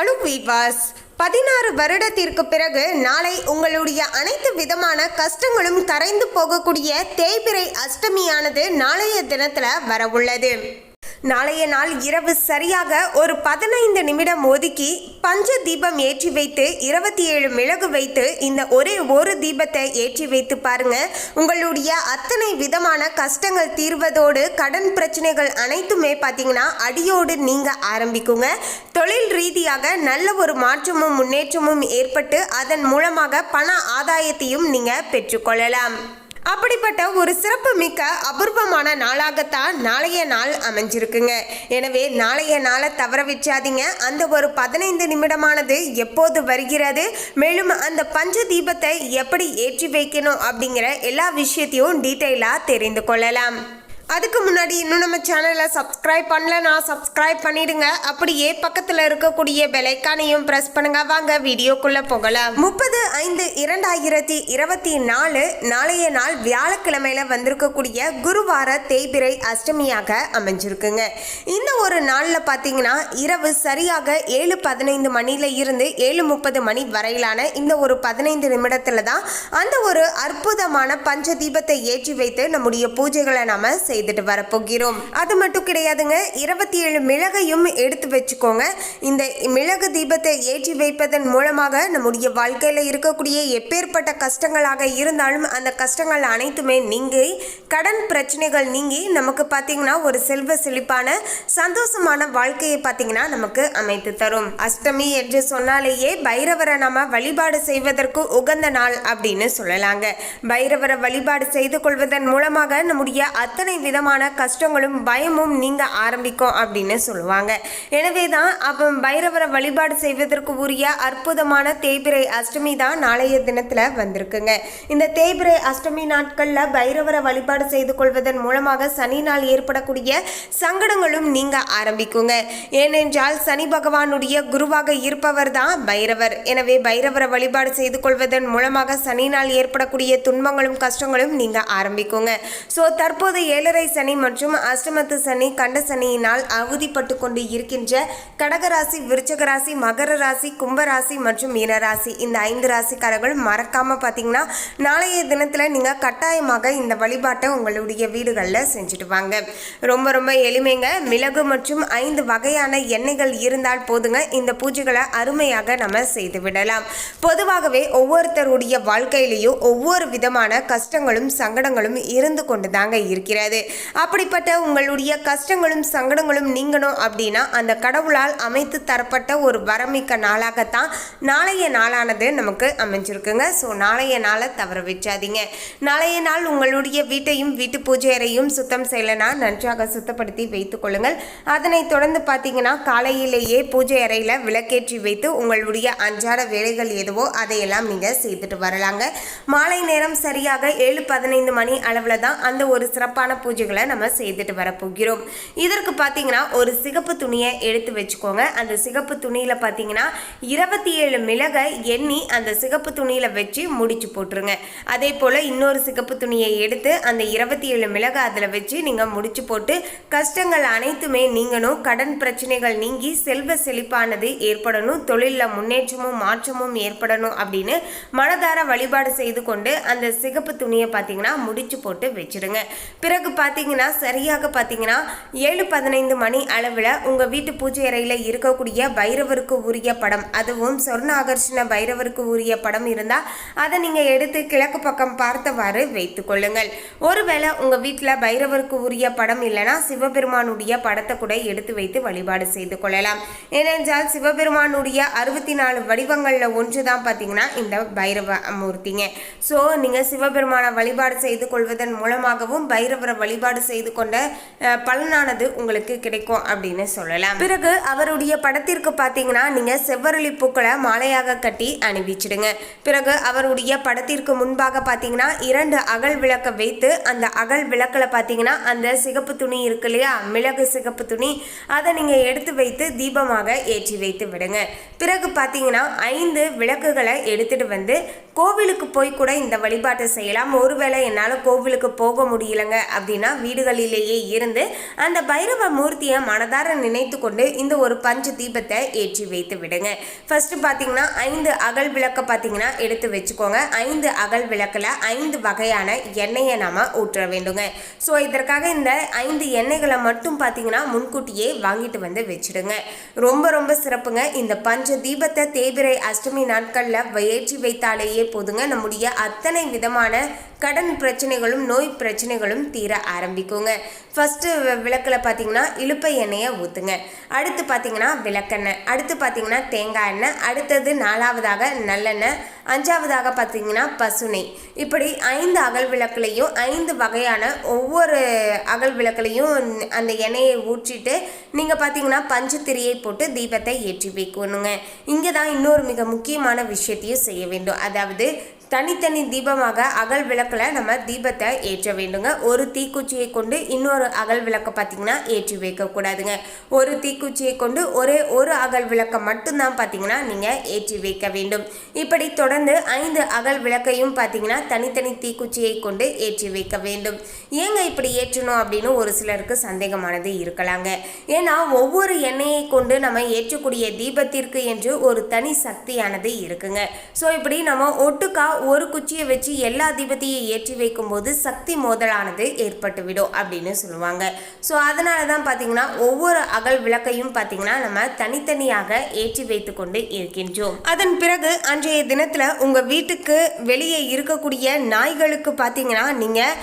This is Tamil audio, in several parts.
அனுவீவாஸ் பதினாறு வருடத்திற்கு பிறகு நாளை உங்களுடைய அனைத்து விதமான கஷ்டங்களும் கரைந்து போகக்கூடிய தேய்பிரை அஷ்டமியானது நாளைய தினத்தில் வரவுள்ளது. நாளைய நாள் இரவு சரியாக ஒரு பதினைந்து நிமிடம் ஒதுக்கி பஞ்ச தீபம் ஏற்றி வைத்து இருபத்தி ஏழு மிளகு வைத்து இந்த ஒரே ஒரு தீபத்தை ஏற்றி வைத்து பாருங்க. உங்களுடைய அத்தனை விதமான கஷ்டங்கள் தீர்வதோடு கடன் பிரச்சனைகள் அனைத்துமே பார்த்தீங்கன்னா அடியோடு நீங்க ஆரம்பிக்குங்க. தொழில் ரீதியாக நல்ல ஒரு மாற்றமும் முன்னேற்றமும் ஏற்பட்டு அதன் மூலமாக பண ஆதாயத்தையும் நீங்க பெற்றுக்கொள்ளலாம். அப்படிப்பட்ட ஒரு சிறப்பு மிக்க அபூர்வமான நாளாகத்தான் நாளைய நாள் அமைஞ்சிருக்குங்க. எனவே நாளைய நாளை தவற வச்சாதீங்க அந்த ஒரு பதினைந்து நிமிடமானது எப்போது வருகிறது? மேலும் அந்த பஞ்ச தீபத்தை எப்படி ஏற்றி வைக்கணும் அப்படிங்கிற எல்லா விஷயத்தையும் டீட்டெயிலாக தெரிந்து கொள்ளலாம். அதுக்கு முன்னாடி இன்னும் நம்ம சேனலை சப்ஸ்கிரைப் பண்ணலனா சப்ஸ்கிரைப் பண்ணிடுங்க. அப்படியே பக்கத்தில் இருக்கக்கூடிய பெலைக்கானையும் ப்ரெஸ் பண்ணுங்க. வாங்க வீடியோக்குள்ளே போகலாம். முப்பது ஐந்து இரண்டாயிரத்தி இருபத்தி நாலு நாளைய நாள் வியாழக்கிழமையில வந்திருக்கக்கூடிய குருவார தேய்பிரை அஷ்டமியாக அமைஞ்சிருக்குங்க. இந்த ஒரு நாளில் பார்த்தீங்கன்னா இரவு சரியாக ஏழு பதினைந்து மணியில இருந்து ஏழு முப்பது மணி வரையிலான இந்த ஒரு பதினைந்து நிமிடத்தில் தான் அந்த ஒரு அற்புதமான பஞ்ச தீபத்தை ஏற்றி வைத்து நம்முடைய பூஜைகளை நாம செய்துட்டு வரப்போகிறோம். அது மட்டும் கிடையாதுங்க இருபத்தி ஏழு மிளகையும் எடுத்து வச்சுக்கோங்க. இந்த மிளகு தீபத்தை ஏற்றி வைப்பதன் மூலமாக நம்முடைய வாழ்க்கையில் இருக்கக்கூடிய எப்பேற்பட்ட கஷ்டங்களாக இருந்தாலும் அந்த கஷ்டங்கள் அனைத்துமே நீங்கி கடன் பிரச்சனைகள் நீங்கி நமக்கு பார்த்தீங்கன்னா ஒரு செல்வ செழிப்பான சந்தோஷமான வாழ்க்கையை பார்த்தீங்கன்னா நமக்கு அமைத்து தரும். அஷ்டமி என்று சொன்னாலேயே பைரவரை நாம வழிபாடு செய்வதற்கு உகந்த நாள் அப்படின்னு சொல்லலாங்க. பைரவரை வழிபாடு செய்து கொள்வதன் மூலமாக நம்முடைய அத்தனை விதமான கஷ்டங்களும் பயமும் நீங்க ஆரம்பிக்கும் அப்படின்னு சொல்லுவாங்க. எனவே தான் அப்போ பைரவரை வழிபாடு செய்வதற்கு உரிய அற்புதமான தேய்பிறை அஷ்டமி தான் நாளைய தினத்துல வந்திருக்குங்க. இந்த தேய்பிரை அஷ்டமி நாட்கள்ல பைரவரை வழிபாடு செய்து கொள்வதன் மூலமாக சனி நாள் ஏற்படக்கூடிய சங்கடங்களும் நீங்க ஆரம்பிக்குங்க. ஏனென்றால் சனி பகவானுடைய குருவாக இருப்பவர் தான் பைரவர். எனவே பைரவரை வழிபாடு செய்து கொள்வதன் மூலமாக சனி நாள் ஏற்படக்கூடிய துன்பங்களும் கஷ்டங்களும் நீங்க ஆரம்பிக்குங்க. ஸோ தற்போது ஏழரை சனி மற்றும் அஷ்டமத்து சனி கண்ட சனியினால் அவதிப்பட்டு கொண்டு இருக்கின்ற கடகராசி விருச்சகராசி மகர ராசி கும்பராசி மற்றும் மீனராசி இந்த ஐந்து ராசிக்காரர்கள் மறக்காம பார்த்தீங்கன்னா நாளைய தினத்தில் நீங்கள் கட்டாயமாக இந்த வழிபாட்டை உங்களுடைய வீடுகளில் செஞ்சுட்டு வாங்க. ரொம்ப ரொம்ப எளிமைங்க. மிளகு மற்றும் ஐந்து வகையான எண்ணெய்கள் இருந்தால் போதுங்க. இந்த பூஜைகளை அருமையாக நம்ம செய்து விடலாம். பொதுவாகவே ஒவ்வொருத்தருடைய வாழ்க்கையிலையும் ஒவ்வொரு விதமான கஷ்டங்களும் சங்கடங்களும் இருந்து கொண்டு தாங்க இருக்கிறது. அப்படிப்பட்ட உங்களுடைய கஷ்டங்களும் சங்கடங்களும் நீங்கணும் அப்படின்னா அந்த கடவுளால் அமைத்து தரப்பட்ட ஒரு வரமிக்க நாளாகத்தான் நாளைய நாளானது நமக்கு அமைஞ்சிருக்குங்க. ஸோ நாளைய நாளை தவற வச்சாதீங்க நாளைய நாள் உங்களுடைய வீட்டையும் வீட்டு பூஜை அறையும் சுத்தம் செய்யலைன்னா நன்றாக சுத்தப்படுத்தி வைத்துக் கொள்ளுங்கள். அதனைத் தொடர்ந்து பார்த்தீங்கன்னா காலையிலேயே பூஜை அறையில் விளக்கேற்றி வைத்து உங்களுடைய அன்றாட வேலைகள் எதுவோ அதையெல்லாம் நீங்கள் செய்துட்டு வரலாங்க. மாலை நேரம் சரியாக ஏழு பதினைந்து மணி அளவில் தான் அந்த ஒரு சிறப்பான பூஜைகளை நம்ம செய்துட்டு வரப்போகிறோம். இதற்கு பார்த்தீங்கன்னா ஒரு சிகப்பு துணியை எடுத்து வச்சுக்கோங்க. அந்த சிகப்பு துணியில் பார்த்தீங்கன்னா இருபத்தி ஏழு மிளகை எண்ணி அந்த சிகப்பு துணியில் வச்சு முடிச்சு போட்டுருங்க. அதே போல் இன்னொரு சிகப்பு துணியை எடுத்து அந்த இருபத்தி ஏழு மிளகை அதில் வச்சு நீங்கள் முடிச்சு போட்டு கஷ்டங்கள் அனைத்துமே நீங்கணும். கடன் பிரச்சனைகள் நீங்கி செல்வ செழிப்பானது ஏற்படணும். தொழிலில் முன்னேற்றமும் மாற்றமும் ஏற்படணும் அப்படின்னு மனதார வழிபாடு செய்து கொண்டு அந்த சிகப்பு துணியை பார்த்தீங்கன்னா முடிச்சு போட்டு வச்சிடுங்க. பிறகு பார்த்தீங்கன்னா சரியாக பார்த்தீங்கன்னா ஏழு பதினைந்து மணி அளவில் உங்கள் வீட்டு பூஜை அறையில் இருக்கக்கூடிய பைரவருக்கு உரிய படம் அதுவும் சொர்ண ஆகர்ஷண பைரவருக்கு உரிய படம் இருந்தால் அதை நீங்கள் எடுத்து கிழக்கு பக்கம் பார்த்தவாறு வைத்து கொள்ளுங்கள். ஒருவேளை உங்கள் வீட்டில் பைரவருக்கு உரிய படம் இல்லைன்னா சிவபெருமானுடைய படத்தை கூட எடுத்து வைத்து வழிபாடு செய்து கொள்ளலாம். ஏனென்றால் சிவபெருமானுடைய அறுபத்தி நாலு வடிவங்களில் ஒன்று தான் பார்த்தீங்கன்னா இந்த பைரவ மூர்த்திங்க. ஸோ நீங்கள் சிவபெருமானை வழிபாடு செய்து கொள்வதன் மூலமாகவும் பைரவரை வழி வழிபாடு செய்து கொண்ட பலனானது உங்களுக்கு கிடைக்கும் அப்படின்னு சொல்லலாம். பிறகு அவருடைய படத்திற்கு பார்த்தீங்கன்னா நீங்கள் செவ்வரளி பூக்களை மாலையாக கட்டி அணிவிச்சிடுங்க. பிறகு அவருடைய படத்திற்கு முன்பாக பார்த்தீங்கன்னா இரண்டு அகல் விளக்கை வைத்து அந்த அகல் விளக்கில் பார்த்தீங்கன்னா அந்த சிகப்பு துணி இருக்கு இல்லையா மிளகு சிகப்பு துணி அதை நீங்கள் எடுத்து வைத்து தீபமாக ஏற்றி வைத்து விடுங்க. பிறகு பார்த்தீங்கன்னா ஐந்து விளக்குகளை எடுத்துட்டு வந்து கோவிலுக்கு போய் கூட இந்த வழிபாட்டை செய்யலாம். ஒருவேளை என்னால் கோவிலுக்கு போக முடியலங்க அப்படின்னா வீடுகளிலேயே இருந்து அந்த பைரவ மூர்த்தியை மனதார நினைத்து கொண்டு இந்த ஒரு பஞ்ச தீபத்தை ஏற்றி வைத்து விடுங்க. ஃபஸ்ட்டு பார்த்தீங்கன்னா ஐந்து அகல் விளக்கை பார்த்தீங்கன்னா எடுத்து வச்சுக்கோங்க. ஐந்து அகல் விளக்கில் ஐந்து வகையான எண்ணெயை நாம் ஊற்ற வேண்டுங்க. ஸோ இதற்காக இந்த ஐந்து எண்ணெய்களை மட்டும் பார்த்தீங்கன்னா முன்கூட்டியே வாங்கிட்டு வந்து வச்சுடுங்க. ரொம்ப ரொம்ப சிறப்புங்க. இந்த பஞ்ச தீபத்தை தேவிரை அஷ்டமி நாட்களில் ஏற்றி வைத்தாலேயே போதுங்க. நம்முடைய அத்தனை விதமான கடன் பிரச்சனைகளும் நோய் பிரச்சனைகளும் தீர ஆரம்பிக்குங்க. ஃபஸ்ட்டு விளக்கில் பார்த்தீங்கன்னா இழுப்பை எண்ணெயை ஊற்றுங்க அடுத்து பார்த்தீங்கன்னா விளக்கெண்ணெய். அடுத்து பார்த்தீங்கன்னா தேங்காய் எண்ணெய். அடுத்தது நாலாவதாக நல்லெண்ணெய். அஞ்சாவதாக பார்த்தீங்கன்னா பசுனை இப்படி ஐந்து அகல் விளக்குலையும் ஐந்து வகையான ஒவ்வொரு அகல் விளக்குலையும் அந்த எண்ணெயை ஊற்றிட்டு நீங்கள் பார்த்தீங்கன்னா பஞ்சத்திரியை போட்டு தீபத்தை ஏற்றி வைக்கணுங்க. இங்கே தான் இன்னொரு மிக முக்கியமான விஷயத்தையும் செய்ய வேண்டும். அதாவது தனித்தனி தீபமாக அகல் விளக்கில் நம்ம தீபத்தை ஏற்ற வேண்டுங்க. ஒரு தீக்குச்சியை கொண்டு இன்னொரு அகல் விளக்கை பார்த்தீங்கன்னா ஏற்றி வைக்கக்கூடாதுங்க ஒரு தீக்குச்சியை கொண்டு ஒரே ஒரு அகல் விளக்கை மட்டும்தான் பார்த்தீங்கன்னா நீங்கள் ஏற்றி வைக்க வேண்டும். இப்படி தொடர்ந்து ஐந்து அகல் விளக்கையும் பார்த்தீங்கன்னா தனித்தனி தீக்குச்சியை கொண்டு ஏற்றி வைக்க வேண்டும். ஏங்க இப்படி ஏற்றணும் அப்படின்னு ஒரு சிலருக்கு சந்தேகமானது இருக்கலாங்க. ஏன்னா ஒவ்வொரு எண்ணெயை கொண்டு நம்ம ஏற்றக்கூடிய தீபத்திற்கு என்று ஒரு தனி சக்தியானது இருக்குங்க. ஸோ இப்படி நம்ம ஒட்டுக்கா ஒரு குச்சியை வச்சு எல்லா தீபத்தையும் ஏற்றி வைக்கும்போது சக்தி மோதலானது ஏற்பட்டுவிடும் அப்படின்னு சொல்லுவாங்க. ஸோ அதனால தான் பார்த்தீங்கன்னா ஒவ்வொரு அகல் விளக்கையும் பார்த்தீங்கன்னா நம்ம தனித்தனியாக ஏற்றி வைத்து கொண்டு இருக்கின்றோம். அதன் பிறகு அன்றைய தினத்தில் உங்கள் வீட்டுக்கு வெளியே இருக்கக்கூடிய நாய்களுக்கு பார்த்தீங்கன்னா நீங்கள்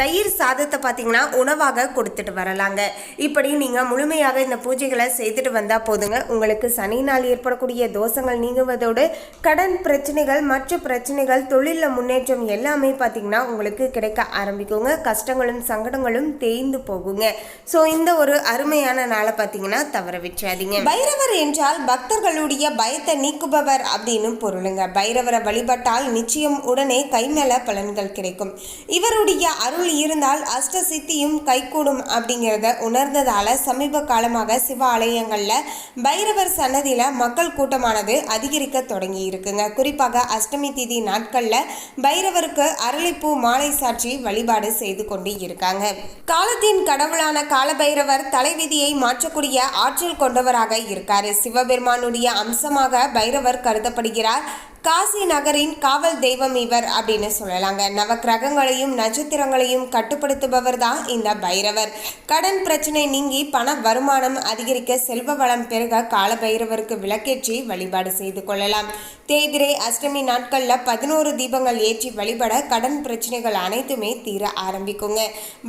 தயிர் சாதத்தை பார்த்தீங்கன்னா உணவாக கொடுத்துட்டு வரலாங்க. இப்படி நீங்கள் முழுமையாக இந்த பூஜைகளை செய்துட்டு வந்தால் போதுங்க. உங்களுக்கு சனி நாள் ஏற்படக்கூடிய தோஷங்கள் நீங்குவதோடு கடன் பிரச்சனைகள் மற்ற பிரச்சனைகள் தொழிலில் முன்னேற்றம் எல்லாமே பார்த்தீங்கன்னா உங்களுக்கு கிடைக்க ஆரம்பிக்குங்க. கஷ்டங்களும் சங்கடங்களும் தேய்ந்து போகுங்க. ஸோ இந்த ஒரு அருமையான நாளை பார்த்தீங்கன்னா தவற விட்டுறாதீங்க. பைரவர் என்றால் பக்தர்களுடைய பயத்தை நீக்குபவர் அப்படின்னு பொருளுங்க. பைரவரை வழிபட்டால் நிச்சயம் உடனே கைமேல பலன்கள் கிடைக்கும். இவருடைய அருள் இருந்தால் அஷ்ட சித்தியும் கைகூடும் அப்படிங்கிறத உணர்ந்ததால சமீப காலமாக சிவ ஆலயங்களில் பைரவர் சன்னதியில் மக்கள் கூட்டமானது அதிகரிக்க தொடங்கி இருக்குங்க. குறிப்பாக அஷ்டமி திதி நாள் நாட்களில் பைரவருக்கு அரளிப்பூ மாலை சாற்றி வழிபாடு செய்து கொண்டு இருக்காங்க. காலத்தின் கடவுளான காலபைரவர் தலைவிதியை மாற்றக்கூடிய ஆற்றல் கொண்டவராக இருக்காரு. சிவபெருமானுடைய அம்சமாக பைரவர் கருதப்படுகிறார். காசி நகரின் காவல் தெய்வம் இவர் அப்படின்னு சொல்லலாங்க. நவக்கிரகங்களையும் நட்சத்திரங்களையும் கட்டுப்படுத்துபவர் தான் இந்த பைரவர். கடன் பிரச்சனை நீங்கி பண வருமானம் அதிகரிக்க செல்வ வளம் பெருக கால பைரவருக்கு விளக்கேற்றி வழிபாடு செய்து கொள்ளலாம். தேதிரை அஷ்டமி நாட்களில் பதினோரு தீபங்கள் ஏற்றி வழிபட கடன் பிரச்சனைகள் அனைத்துமே தீர ஆரம்பிக்குங்க.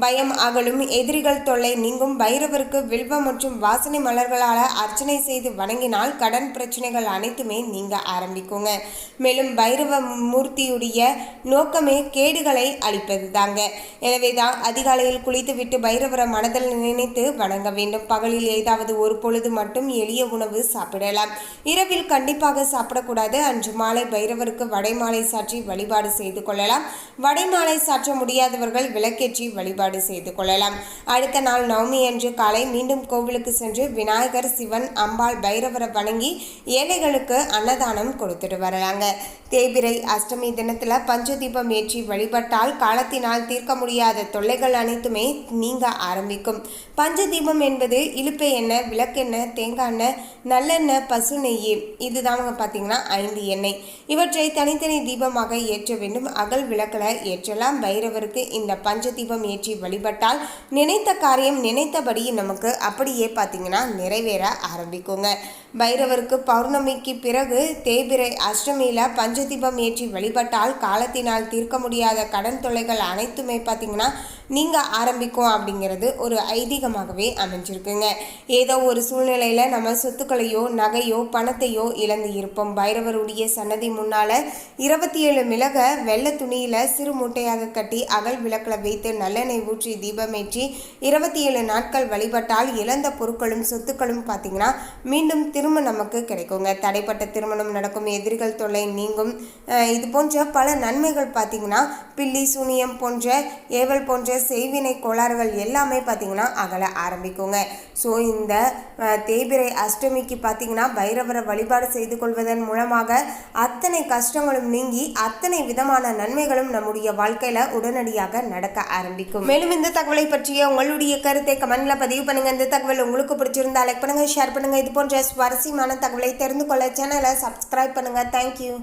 பயம் அகலும் எதிரிகள் தொல்லை நீங்கும் பைரவருக்கு வில்வம் மற்றும் வாசனை மலர்களால் அர்ச்சனை செய்து வணங்கினால் கடன் பிரச்சனைகள் அனைத்துமே நீங்க ஆரம்பிக்குங்க. மேலும் பைரவ மூர்த்தியுடைய நோக்கமே கேடுகளை அளிப்பது தாங்க எனவே தான் அதிகாலையில் குளித்துவிட்டு பைரவரை மனதில் நினைத்து வணங்க வேண்டும். பகலில் ஏதாவது ஒரு பொழுது மட்டும் எளிய உணவு சாப்பிடலாம். இரவில் கண்டிப்பாக சாப்பிடக்கூடாது. அன்று மாலை பைரவருக்கு வடைமாலை சாற்றி வழிபாடு செய்து கொள்ளலாம். வடைமாலை சாற்ற முடியாதவர்கள் விளக்கேற்றி வழிபாடு செய்து கொள்ளலாம். அடுத்த நாள் நவமி அன்று காலை மீண்டும் கோவிலுக்கு சென்று விநாயகர் சிவன் அம்பாள் பைரவரை வணங்கி ஏழைகளுக்கு அன்னதானம் கொடுத்துட்டு வரலாம். வரலாங்க தேய்பிரை அஷ்டமி தினத்தில் பஞ்சதீபம் ஏற்றி வழிபட்டால் காலத்தினால் தீர்க்க முடியாத தொல்லைகள் அனைத்துமே நீங்க ஆரம்பிக்கும். பஞ்சதீபம் என்பது இழுப்பை எண்ணெய் விளக்கெண்ணெய் தேங்காய் எண்ணெய் நல்லெண்ணெய் பசு நெய் இதுதான் பார்த்தீங்கன்னா ஐந்து எண்ணெய். இவற்றை தனித்தனி தீபமாக ஏற்ற வேண்டும். அகல் விளக்கில் ஏற்றலாம். பைரவருக்கு இந்த பஞ்ச தீபம் ஏற்றி வழிபட்டால் நினைத்த காரியம் நினைத்தபடி நமக்கு அப்படியே பார்த்தீங்கன்னா நிறைவேற ஆரம்பிக்குங்க. பைரவருக்கு பௌர்ணமிக்கு பிறகு தேய்பிரை அஷ்டமியில் பஞ்சதீபம் ஏற்றி வழிபட்டால் காலத்தினால் தீர்க்க முடியாத கடன் தொல்லைகள் அனைத்துமே பார்த்தீங்கன்னா நீங்கள் ஆரம்பிக்கும் அப்படிங்கிறது ஒரு ஐதீகமாகவே அமைஞ்சிருக்குங்க. ஏதோ ஒரு சூழ்நிலையில் நம்ம சொத்துக்களையோ நகையோ பணத்தையோ இழந்து இருப்போம். பைரவருடைய சன்னதி முன்னால் இருபத்தி ஏழு மிளக வெள்ளை துணியில் சிறு மூட்டையாக கட்டி அகல் விளக்கில் வைத்து நல்லெண்ணெய் ஊற்றி தீபமேற்றி இருபத்தி ஏழு நாட்கள் வழிபட்டால் இழந்த பொருட்களும் சொத்துக்களும் பார்த்தீங்கன்னா மீண்டும் திரும்ப நமக்கு கிடைக்குங்க. தடைப்பட்ட திருமணம் நடக்கும் எதிரிகள் தொல்லை நீங்கும். இது போன்ற பல நன்மைகள் பார்த்தீங்கன்னா பில்லி சுனியம் போன்ற ஏவல் போன்ற செய்வினை கோளாறுகள் எல்லாமே பார்த்தீங்கன்னா அகல ஆரம்பிக்குங்க. ஸோ இந்த தேய்பிரை அஷ்டமிக்கு பார்த்தீங்கன்னா பைரவரை வழிபாடு செய்து கொள்வதன் மூலமாக அத்தனை கஷ்டங்களும் நீங்கி அத்தனை விதமான நன்மைகளும் நம்முடைய வாழ்க்கையில் உடனடியாக நடக்க ஆரம்பிக்கும். மேலும் இந்த தகவலை பற்றிய உங்களுடைய கருத்தை கமெண்ட்ல பதிவு பண்ணுங்க. இந்த தகவல் உங்களுக்கு பிடிச்சிருந்தா லைக் பண்ணுங்க ஷேர் பண்ணுங்க. இது போன்ற சுவாரஸ்யமான தகவலை தெரிந்து கொள்ள சேனலை சப்ஸ்கிரைப் பண்ணுங்க. Thank you you.